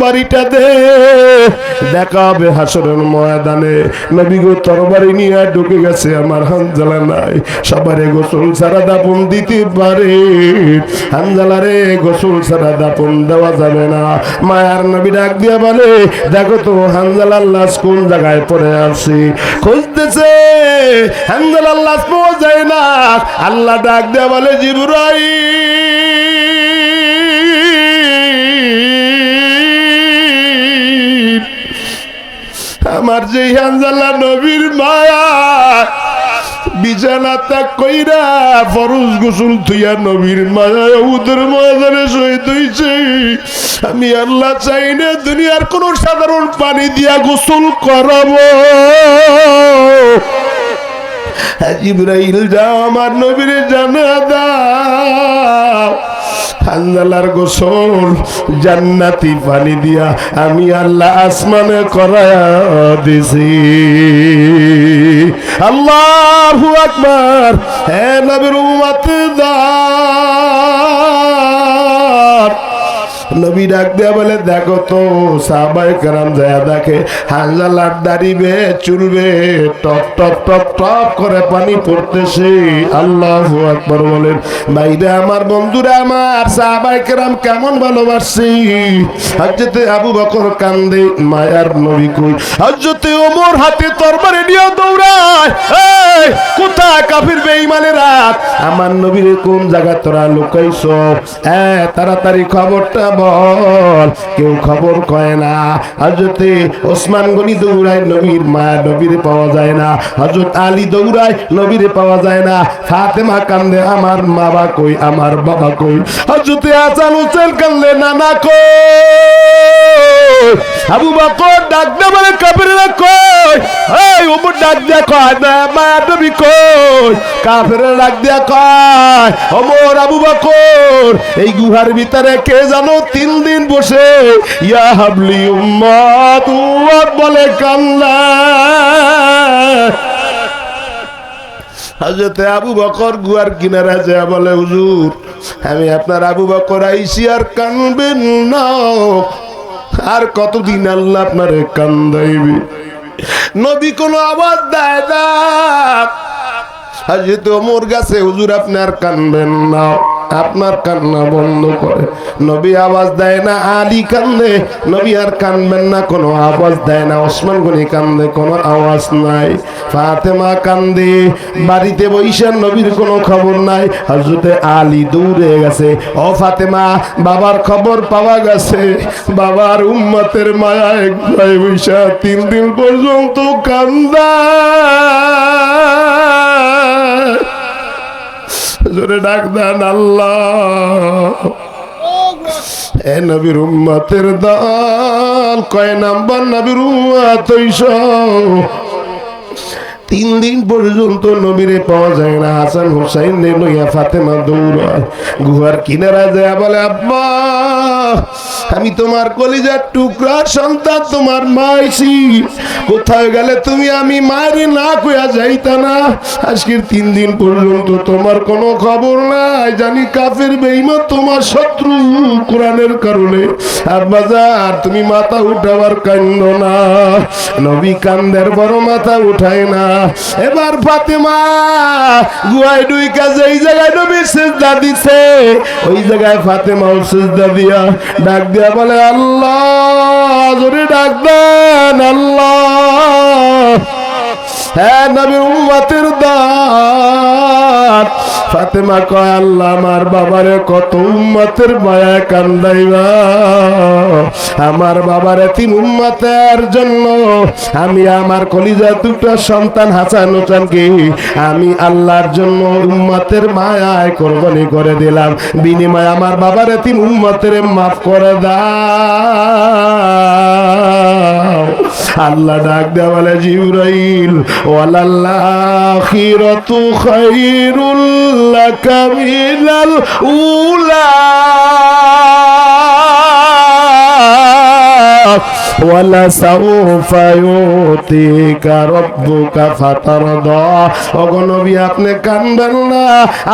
বাড়িটা দে। দেখা হাসরের ময়দানে। নবী গো, তরবারি নিয়ে ঢুকে গেছে আমার হানজালা নাই। সবারে গোসল ছাড়া দাপন দিতে পারে। হানজালা রে, গোসল ছাড়া দাপন দেওয়া যাবে না। মায়ার নবী ডাক দিয়া বলে, দেখো তো, হানজালার লাশ কোন জায়গায় পড়ে আছে? খুঁজতেছে, হানজালার লাশ পাওয়া যায় না। আল্লাহ ডাক দিয়া বলে জিবরাই আমার যে হানজালা নবীর মায়া, বিছানা কইরা ফরজ গোসল থুইয়া নবীর মায়া উদের ময়দানে শহীদ হইছে। আমি আল্লাহ চাই না দুনিয়ার কোন সাধারণ পানি দিয়া গোসল করাবো। ইব্রাহিল যাও আমার নবীর জানা দাও হান্দালার গোসল, জান্নাতি পানি দিয়া আমি আল্লাহ আসমানে করায়া দিছি। আল্লাহু আকবার। হে নবীর উম্মত দার নবী ডাক দেয়া বলে দেখো তো সাহাবাই কারাম যায় দেখে হাঙ্গালার দাঁড়িবে চুলবে টপ টপ টপ টপ করে পানি পড়তেছে। আল্লাহ আকবর বলেন বাইরে আমার বন্ধুরা আমার সাহাবাই কারাম কেমন ভালোবাসছি হজরতে আবু বকর কান্দে মায়ার নবী কই? হজরতে ওমর হাতে তরবারি নিয়ে দৌড়ায় এই, কোথায় কাফির বেঈমানেরা? আমার নবীর কোন জায়গা তোরা লুকাইছ? হ্যাঁ তাড়াতাড়ি খবরটা বল। কেউ খবর কয় না। হজরতে ওসমান গনি দৌড়ায় নবীর মা নবীর পাওয়া যায় না। হজরত আলী দৌড়ায় নবীর পাওয়া যায় না। ফাতেমা কান্দে, আমার বাবা কই? আমার বাবা কই? হজরতে আসান হোসেন কান্দে, নানা কই? আবু বকর ডাক দে বলে কাফিররা কই? এই উমর ডাক দে কয়, না, মা, নবী কই? কাফিররা ডাক দে কয়, ওমর, আবু বকর, এই গুহার ভিতরে কে জানো তিন দিন বসে? ইয়া হাবলি উম্মত বলে কান্না। হজরতে আবু বকর গুয়ার কিনারা যা বলে, হুজুর, আমি আপনার আবু বকর আইসি আর কানবেন না। আর কতদিন আল্লাহ আপনারে কান্দাইবে? নবী কোনো আওয়াজ দেয় না। যেহেতু মোর গাছে, হুজুর আপনার কানবেন না। আপনার কান্না বন্ধ করে। নবী আওয়াজ দেয় না, আলী কান্দে। নবী আর কানবেন না, কোনো আওয়াজ দেয় না। ওসমান গনি কান্দে, কোনো আওয়াজ নাই। ফাতেমা কান্দে। বাড়িতে বৈশান নবীর কোনো খবর নাই। হজরতে আলী দৌড়ে গেছে। ও ফাতেমা, বাবার খবর পাওয়া গেছে। বাবার উম্মতের মায়ায় বৈশা তিন দিন পর্যন্ত কান্দা। জোরে ডাক দেন আল্লাহ। এ নবীর উম্মতের দল কয় নাম্বার? নবীর উম্মত তিন দিন পর্যন্ত নবীরে পাওয়া যায় না। হাসান হুসাইন রে লইয়া ফাতেমা দৌড়ায় গুহার কিনারা যায় বলে, আব্বা, আমি তোমার কলিজার টুকরা, সন্তান তোমার মাইছি কোথায় গেলে তুমি আমি মায়ের না কইয়া যাইতা না? আজকের তিন দিন পর্যন্ত তোমার কোনো খবর নাই। জানি কাফের বেইমা তোমার শত্রু কোরআনের কারণে। আব্বাজার তুমি মাথা উঠাবার কান্দ না। নবী কান্দের বড় মাথা উঠায় না। এবার ফাতেমা গুয়াই দুই কাজে এই জায়গায় নবী সেজদা দিছে, ওই জায়গায় ফাতেমা সেজদা দিয়া ডাক দিয়া বলে, আল্লাহ, জোরে ডাক দেন, আল্লাহ। হ্যাঁ নবীর উম্মতের দাঁত ফাতেমা কয়, আল্লাহ আমার বাবারে কত উম্মতের মায়া কান্দাইবা। আমার বাবারে তিন উম্মতের জন্য আমি আমার কলিজা দুটো সন্তান হাসান হোসেনকে আমি আল্লাহর জন্য উম্মতের মায়ায় কোরবানি করে দিলাম। বিনিময় আমার বাবারে তিন উম্মতের মাফ করে দাও। আল্লাহ ডাক দেওয়া বলে জিব্রাইল ওয়ালাল্লাখিরাতু খায়রুল লাকা মিনাল উলা সাউফা ইউতিকা রাব্বুকা ফাতারদা ওগো আপনি কানবেন না,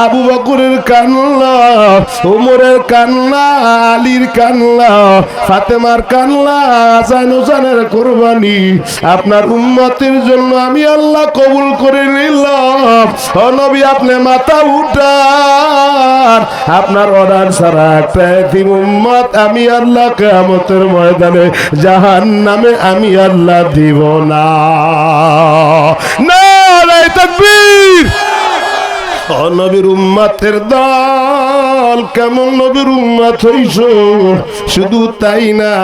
আবু বকরের কান্না, উমরের কান্না, আলীর কান্না, ফাতেমার কান্না হাসান হোসেনের কোরবানি আপনার উম্মতের জন্য আমি আল্লাহ কবুল করে নিলাম। ও নবী, আপনি মাথা উঠান। আপনার অর্ডার ছাড়া একটা উম্মত আমি আল্লাহ কেয়ামতের ময়দানে জাহান নামে আমি আল্লাহ দিব না। তাকবীর। নবীর উম্মাতের দল, কেমন নবীর উম্মাত হইছ? শুধু তাই না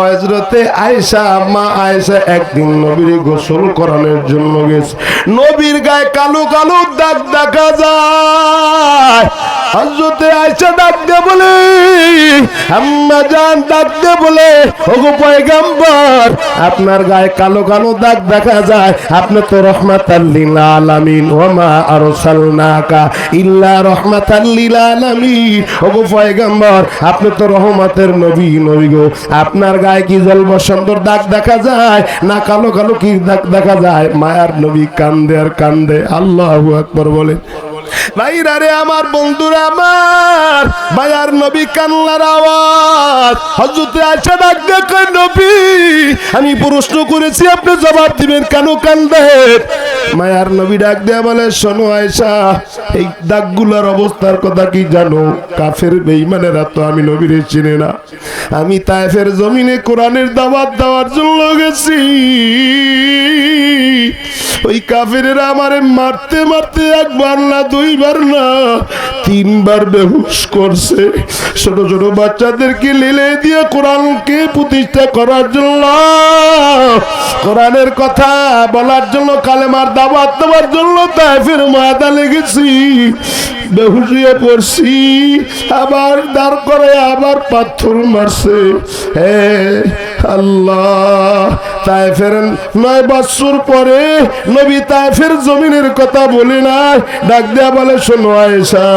হজরতে আয়সা মা আয়সা একদিন নবীর গোসল করানোর জন্য গেছে। নবীর গায়ে কালো কালো দাগ দেখা যায়। হজরতে আয়সা ডাক দে বলে আম্মা জান ডাক দে বলে, ওগো পয়গাম্বর, আপনার গায়ে কালো কালো দাগ দেখা যায়, আপনি তো রহমাতাল্লিল আলামিন, ওমা আরসালনাকা ইল্লা রহমাতাল্লিল আলামিন। ওগো পয়গাম্বর, আপনি তো রহমতের নবী নবী গো, আপনার গায়ে কি জল বসন্তর দাগ দেখা যায়, না কালো কালো কি দাগ দেখা যায়? মায়ার নবী কান্দে আর কান্দে, আল্লাহু আকবার বলে। ভাইরা রে আমার বন্ধুরা আমার, মায়ার নবী কান্নার আওয়াজ। হজরতে আয়সা ডাক দেখে নবী, আমি প্রশ্ন করেছি, আপনি জবাব দিবেন কেন কান্দেন? মায়ার নবী ডাক দেয়া বলে, শোনো আয়সা এই দাগগুলোর অবস্থার কথা কি জানো? কাফের বেইমানেরা তো আমি নবীরে চিনে না। আমি তাইফের জমিনে কোরআনের দাওয়াত দেওয়ার জন্য গেছি। ওই কাফেরেরা আমারে মারতে মারতে একবার না দুইবার না, তিনবার বেহুশ করছে। ছোট ছোট বাচ্চাদেরকে লেলে দিয়ে কোরআনকে প্রতিষ্ঠা করার জন্য, কোরআনের কথা বলার জন্য, কালেমার দাবাত দেওয়ার জন্য তাইফের মাথা লেগেছি বেহুশিয়ে পড়ছি, আবার দাঁড় করে আবার পাথর মারছে। হে আল্লাহ তাই ফেরেন নয় বৎসর পরে নবী তাইফের জমিনের কথা বলি না ডাক দেয়া বলে, শোনো আয়েশা,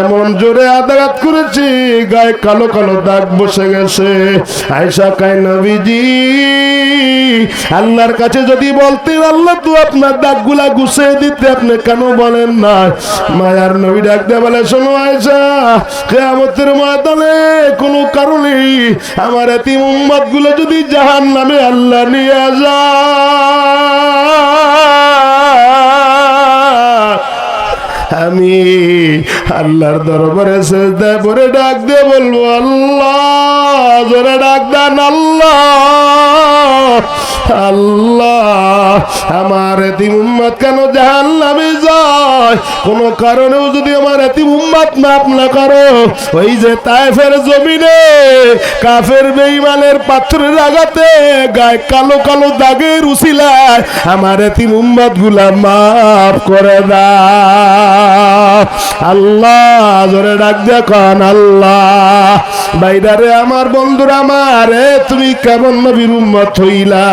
এমন জোরে আদালত করেছি, গায়ে কালো কালো দাগ বসে গেছে। আয়েশা কাই নবীজি, আল্লাহর কাছে যদি বলতেন, আল্লাহ তো আপনার দাগগুলা গুছিয়ে দিতে আপনি কেন বলেন না? মায়ার নবী ডাক দেয়া বলে, শোনো আয়েশা, কেয়ামতের ময়দানে কোনো কারণে আমার এতিম উম্মতগুলো যদি জাহান নামে আল্লাহ নিয়ে যায়, আমি আল্লাহর দরবারে সেজদা পরে ডাক দিয়ে বলব, আল্লাহ, জোরে ডাক দেন, আল্লাহ আল্লাহ, আমার এতিম উম্মত কেন জাহান্নামে যায়? কোনো কারণেও যদি আমার এতিম উম্মত মাপ না করো, ওই যে তাইফের জমিনে কাফের বেঈমানের পাথরের আঘাতে গায়ে কালো কালো দাগের উসিলায় আমার এতিম উম্মতগুলা মাফ করে দাও। আল্লাহ, জোরে ডাক দেখুন, আল্লাহ। বাইদারে আমার বন্ধুরা আমার তুমি কেমন নবীর উম্মত হইলা?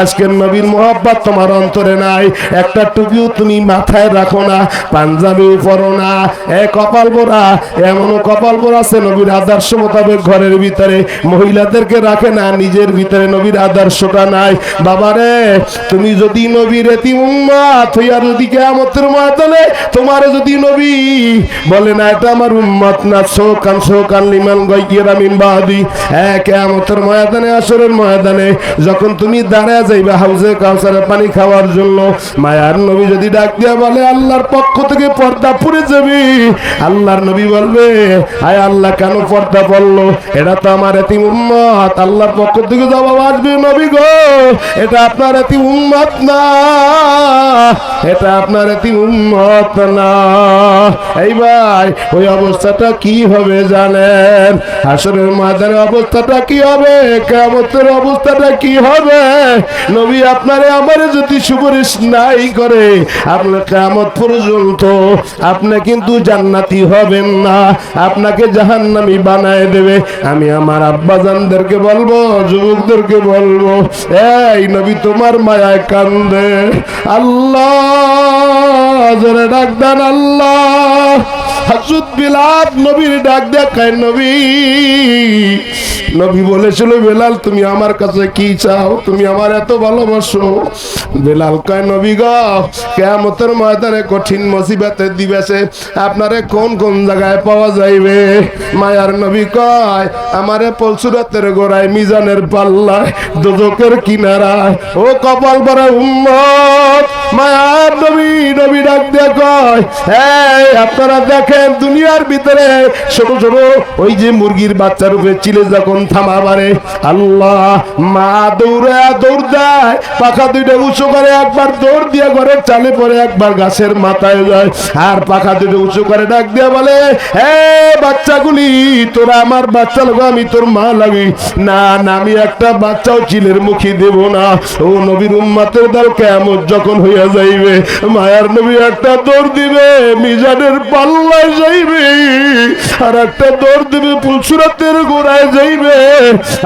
আজকের নবীর মোহাব্বত তোমার অন্তরে নাই। একটা টুপিও তুমি মাথায় রাখো না। পাঞ্জাবিও পরো না। এ কপাল পোড়া এমনও কপাল পোড়া আছে নবীর আদর্শ মোতাবেক ঘরের ভিতরে। মহিলাদেরকে রাখে না, নিজের ভিতরে নবীর আদর্শটা নাই। বাবারে, তুমি যদি নবীর এতি উম্মত হইয়া যদি কেয়ামতের ময়দানে তোমার যদি নবী বলে, না, এটা আমার উম্মত না, শোকান শোকান, লিমান গাইয়েরা মিন বাদি। হ্যাঁ কেয়ামতের ময়দানে, আসরের ময়দানে যখন তুমি দাঁড়ায় যাইবে হাউজে কাউসারে পানি খাওয়ার জন্য, মায়ার নবী যদি ডাক দিয়া বলে, আল্লাহর পক্ষ থেকে পর্দা পুড়ে যাবি। আল্লাহর নবী বলবে আয় আল্লাহ, কেন পর্দা পড়ল? এটা তো আমার এতি উম্মত। আল্লাহর পক্ষ থেকে জবাব আসবে, নবী গো, এটা আপনার এতি উম্মত না। এটা আপনার এতি উম্মত না। এই ভাই, ওই অবস্থাটা কি হবে জানেন? হাসরের মাদার অবস্থাটা কি হবে? কেমতের অবস্থাটা কি হবে? নবী আপনারে আমারে যদি সুপারিশ নাই করে, আপনার কেমত পর্যন্ত আপনি কিন্তু জান্নাতি হবেন না। আপনাকে জাহান্নামি বানায় দেবে। আমি আমার আব্বাজানদেরকে বলব, যুবকদেরকে বলব, এই নবী, তোমার মায়ায় কান্দে। আল্লাহ, জোরে ডাক দেন, আল্লাহ। হজরত বিলাদ নবীর ডাক দেখায়, নবী। নবী বলেছিল, বেলাল, তুমি আমার কাছে কি চাও? তুমি আমার এত ভালোবাসো? বেলাল কয়, নবী গ কেমতের ময়দানে কঠিন মুসিবতে দিবেছে। আপনারে কোন কোন জায়গায় পাওয়া যাইবে? মায়ার নবী কয়, আমারে পলসুরাতের গোড়ায়, মিজানের পাল্লায় দুদকের কিনারায়। ও কপাল পরে উম্মত, মায়ার নবী নবী ডাক দিয়ে কয় এই, আপনারা দেখেন দুনিয়ার ভিতরে ছোট ছোট ওই যে মুরগির বাচ্চার উপরে চিলে যখন থামা থামাবারে আল্লাহ, মা দৌড়ে দৌড় দেয়, পাখা দুইটা উঁচু করে, একবার দৌড় দিয়ে ঘরের চালে পরে একবার গাছের মাথায় যায়, আর পাখা দুটো উঁচু করে ডাক দিয়ে বলে হে বাচ্চাগুলি, তোরা আমার বাচ্চা লাগো আমি তোর মা লাগি। না না, আমি একটা বাচ্চাও চিলের মুখী দেব না। ও নবীর উম্মাতের দল কেমন যখন হইয়া যাইবে, মায়ার নবী একটা দৌড় দিবে, মিজানের যাইবে, আর একটা দৌড় দিবে পুলসুরাতের গোড়ায় যাইবে,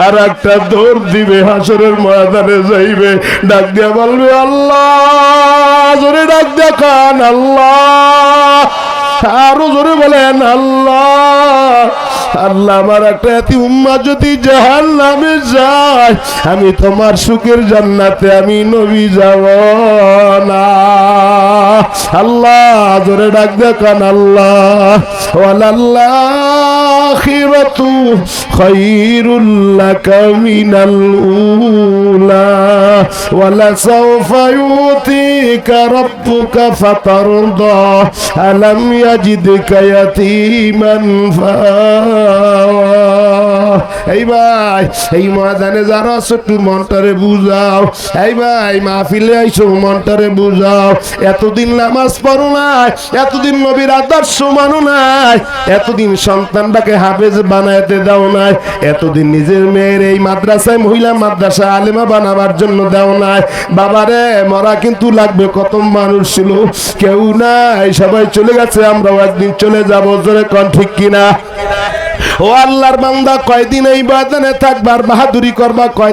আর একটা দৌড় দিবে, হাসরের ময়দানে যাইবে। ডাক দিয়া বলবে, আল্লাহ, জোরে ডাক দিয়া খান আল্লাহ। আরও জোরে বলেন, আল্লাহ আল্লাহ, আমার একটা এতি উম্মা যদি জাহান নামে যায়, আমি তোমার সুখের জান্নাতে আমি নবী যাব না। আল্লাহ, জোরে ডাক দেখান আল্লাহ। ওয়ালাল্লাখিরাতু খায়রুল লাকা মিনাল উলা। ওয়ালা সাওফা ইউতিকা রাব্বুকা ফাতারদা। আলাম ইয়াজিদকা ইয়াতীমান ফাওয়া। এই ভাই, এই ময়দানে যারা ছোট্ট মনটারে বুঝাও। এই ভাই, মাহফিলে আইসো মনটারে বুঝাও। এতদিন নামাজ পড়ো নাই, এতদিন নবীর আদর্শ মানো নাই, এতদিন সন্তানটাকে হাফেজ বানাইতে দাও নাই, এতদিন নিজের মেয়ের এই মাদ্রাসায় মহিলা মাদ্রাসা আলেমা বানাবার জন্য দাও নাই। বাবারে, মরা কিন্তু লাগবে, কত মানুষ ছিল, কেউ নাই, সবাই চলে গেছে, আমরাও একদিন চলে যাব, জোরে কন ঠিক কিনা? ও আল্লাহর বান্দা কয়দিন এই বাদানে থাকবার বাহাদুরি করবা কয়